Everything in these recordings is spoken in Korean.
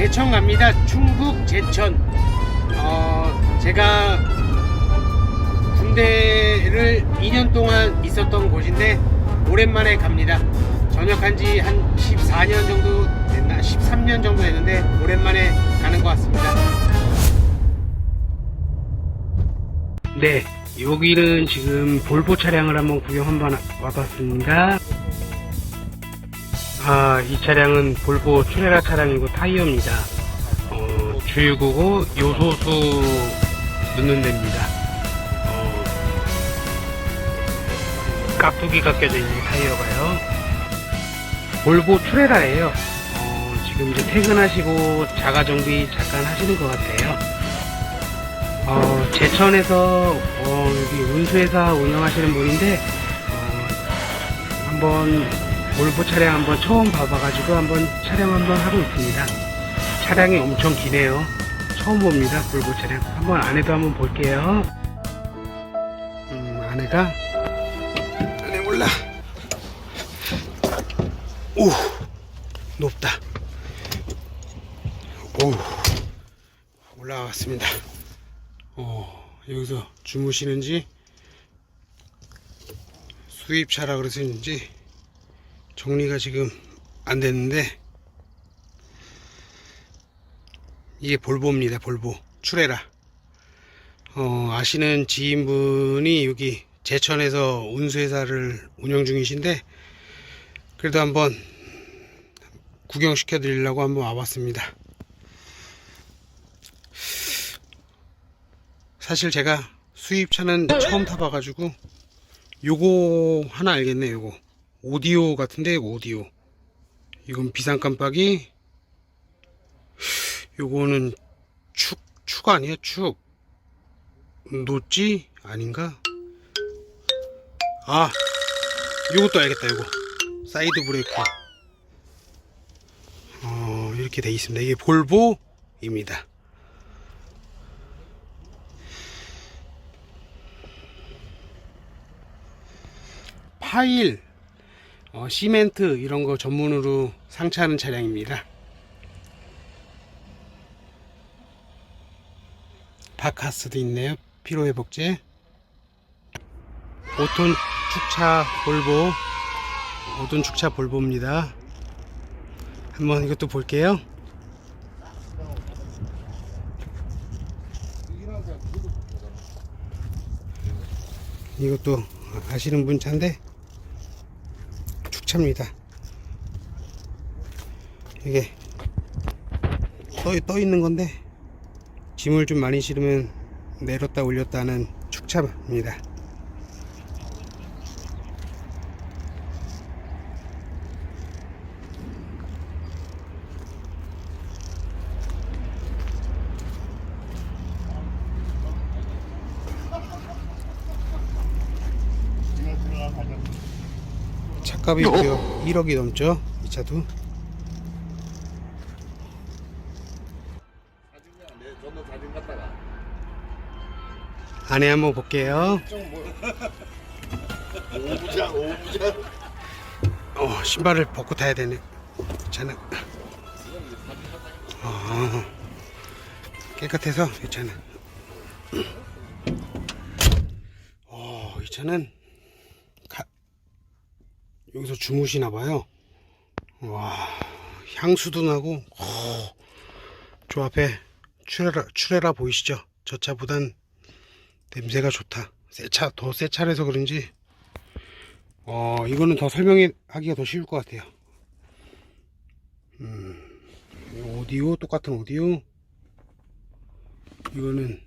제천 갑니다. 충북 제천. 어, 제가 군대를 2년 동안 있었던 곳인데 오랜만에 갑니다. 전역한 지 한 14년 정도 됐나? 13년 정도 됐는데 오랜만에 가는 것 같습니다. 네, 여기는 지금 볼보 차량을 한번 구경 한번 와봤습니다. 아, 이 차량은 볼보 트레라 차량이고 타이어입니다. 어, 주유구고 요소수 넣는 데입니다. 어, 깍두기가 껴져 있는 타이어가요. 볼보 트레라예요. 어, 지금 이제 퇴근하시고 자가 정비 잠깐 하시는 것 같아요. 어, 제천에서 어, 여기 운수회사 운영하시는 분인데 어, 한번 볼보 차량 한번 처음 봐봐가지고 한번 촬영 한번 하고 있습니다. 차량이 엄청 기네요. 처음 봅니다. 볼보 차량. 한번 안에도 한번 볼게요. 음, 안에가 안에 올라. 오, 높다. 오, 올라왔습니다. 어, 여기서 주무시는지 수입차라 그러시는지 정리가 지금 안 됐는데 이게 볼보입니다 볼보. 추레라. 어, 아시는 지인분이 여기 제천에서 운수회사를 운영 중이신데 그래도 한번 구경시켜 드리려고 한번 와봤습니다. 사실 제가 수입차는 처음 타봐가지고 요거 하나 알겠네 요거 오디오 같은데 오디오. 이건 비상 깜빡이. 요거는 축, 축 아니야 축. 노찌 아닌가? 아 요것도 알겠다 요거. 사이드 브레이크. 어 이렇게 돼 있습니다. 이게 볼보입니다. 파일 어, 시멘트 이런 거 전문으로 상차하는 차량입니다. 바카스도 있네요. 피로회복제. 5톤 축차 볼보. 5톤 축차 볼보입니다. 한번 이것도 볼게요. 이것도 아시는 분 차인데 축차입니다. 이게 떠, 떠 있는 건데 짐을 좀 많이 실으면 내렸다 올렸다 하는 축차입니다. 값이 무려 1억이 넘죠. 이 차도. 안에 한번 볼게요. 오부장 오부장 어, 신발을 벗고 타야 되네. 괜찮아. 어, 깨끗해서 괜찮아. 어, 이 차는 가- 여기서 주무시나 봐요. 와, 향수도 나고, 어, 저 앞에 추레라, 추레라 보이시죠? 저 차보단 냄새가 좋다. 새 차, 더 새 차라서 그런지 어, 이거는 더 설명하기가 더 쉬울 것 같아요. 음, 이 오디오, 똑같은 오디오. 이거는,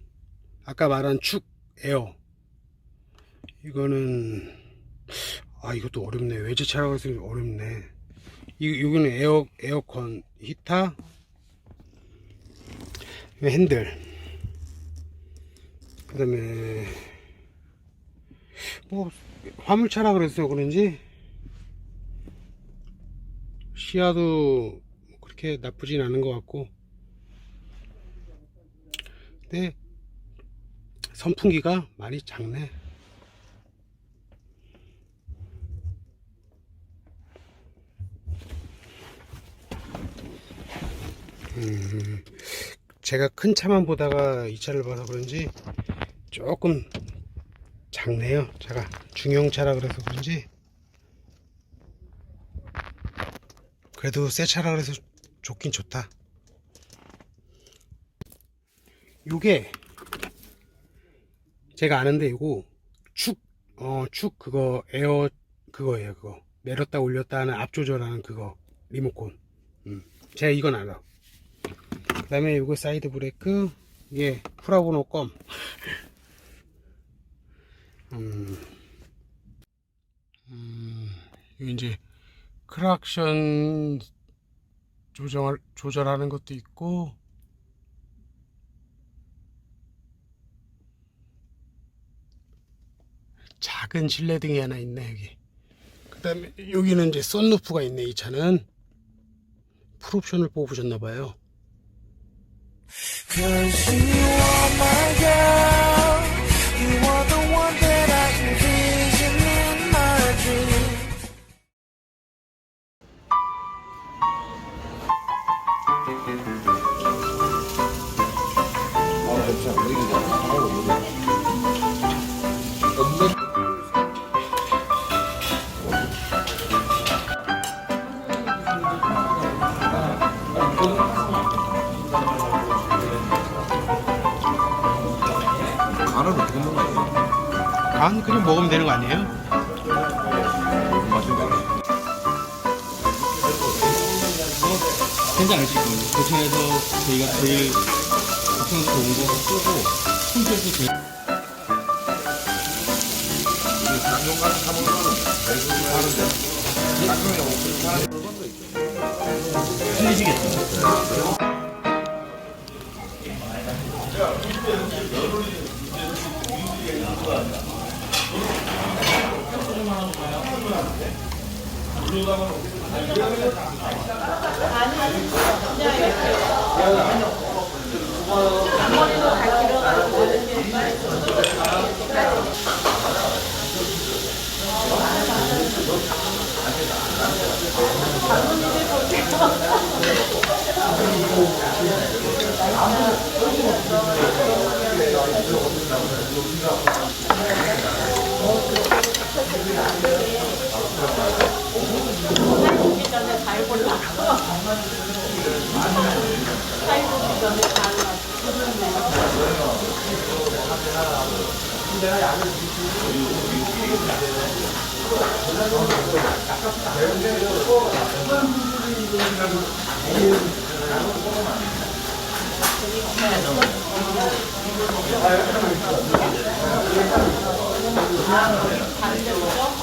아까 말한 축 에어. 이거는, 아, 이것도 어렵네. 외제차라고 해서 어렵네. 이, 여기는 에어, 에어컨, 히터, 이 핸들. 그 다음에, 뭐, 화물차라 그래서 그런지 시야도 그렇게 나쁘진 않은 것 같고 근데 선풍기가 많이 작네 음, 제가 큰 차만 보다가 이 차를 봐서 그런지 조금 작네요. 차가 중형차라 그래서 그런지 그래도 새 차라 그래서 좋긴 좋다. 요게 제가 아는데 요거 축, 어, 축 그거 에어 그거예요. 그거 내렸다 올렸다 하는 앞 조절하는 그거 리모컨. 음, 제가 이건 알아. 그 다음에 요거 사이드 브레이크. 이게 프라보노 껌. 음, 음, 이거 이제 크락션 조정을 조절하는 것도 있고. 작은 실내등이 하나 있네 여기. 그 다음에 여기는 이제 썬루프가 있네 이 차는. 풀옵션을 뽑으셨나봐요 My girl. You are 간은 어떻게 먹는 거예요? 간 그냥 먹으면 되는 거 아니에요? 맛있다. 거예요. 그 차에서 저희가 제일 합성 좋은 거 쓰고 품질도 제일 용가는 사 먹는 거는 외국인 하는데 가끔에 오픈 하는 것도 있죠. 틀리시겠죠? 앞머리도 다 길어가지고 모든 게 살기 전에 잘 골라서 살기 전에 잘 반대로